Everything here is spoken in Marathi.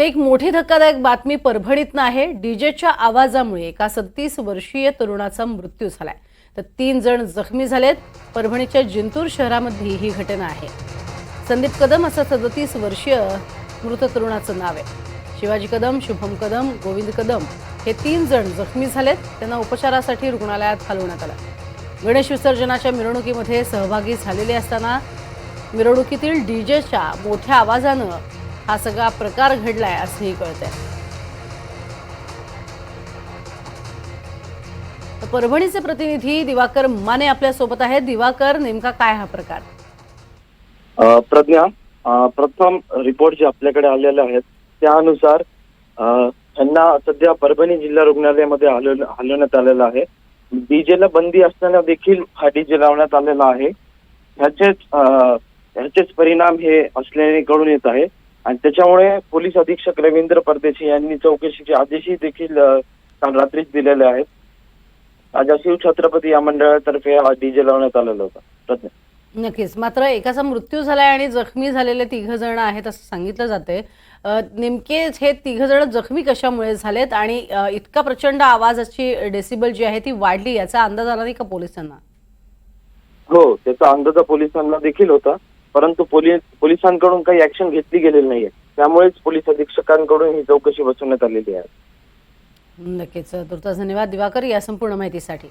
ते एक मोठी धक्कादायक बातमी परभणीतनं आहे डीजेच्या आवाजामुळे एका सदतीस वर्षीय तरुणाचा मृत्यू झालाय. तर तीन जण जखमी झालेत. परभणीच्या जिंतूर शहरामध्ये ही घटना आहे. संदीप कदम असं सदतीस वर्षीय मृत तरुणाचं नाव आहे. शिवाजी कदम शुभम कदम गोविंद कदम हे तीन जण जखमी झालेत. त्यांना उपचारासाठी रुग्णालयात हलवण्यात आलं. गणेश विसर्जनाच्या मिरवणुकीमध्ये सहभागी झालेले असताना मिरवणुकीतील डीजेच्या मोठ्या आवाजानं हा सगळा प्रकार घडलाय असंही कळतंय. परभणीचे प्रतिनिधी दिवाकर माने आपल्यासोबत आहेत. दिवाकर नेमका काय हा प्रकार? प्रज्ञा प्रथम रिपोर्ट जे आपल्याकडे आलेले आहेत त्यानुसार त्यांना सध्या परभणी जिल्हा रुग्णालयामध्ये हलवण्यात आलेलं आहे. डीजेला बंदी असताना देखील हा डीजे लावण्यात आलेला आहे. ह्याचेच ह्याचेच परिणाम हे असल्याने कळून येत आहे. आणि त्याच्यामुळे पोलीस अधीक्षक रवींद्र परदेशी यांनी चौकशीचे आदेशही देखील काल रात्रीच दिलेले आहेत. राजा शिव छत्रपती या मंडळातर्फे हा डीजे लावण्यात आलेला होता. प्रज्ञा. नक्कीच. मात्र एकाचा मृत्यू झालाय आणि जखमी झालेले तिघ जण आहेत असं सांगितलं जाते नेमके हे तिघ जण जखमी कशामुळे झालेत आणि इतका प्रचंड आवाजाची डेसिबल जी आहे ती वाढली याचा अंदाज आला नाही का पोलिसांना? हो त्याचा अंदाजा पोलिसांना देखील होता. परंतु पोलीस पोलिसांकडून काही ऍक्शन घेतली गेलेली नाहीये. त्यामुळेच पोलीस अधीक्षकांकडून ही चौकशी बसवण्यात आलेली आहे. नक्कीच धन्यवाद दिवाकर या संपूर्ण माहितीसाठी.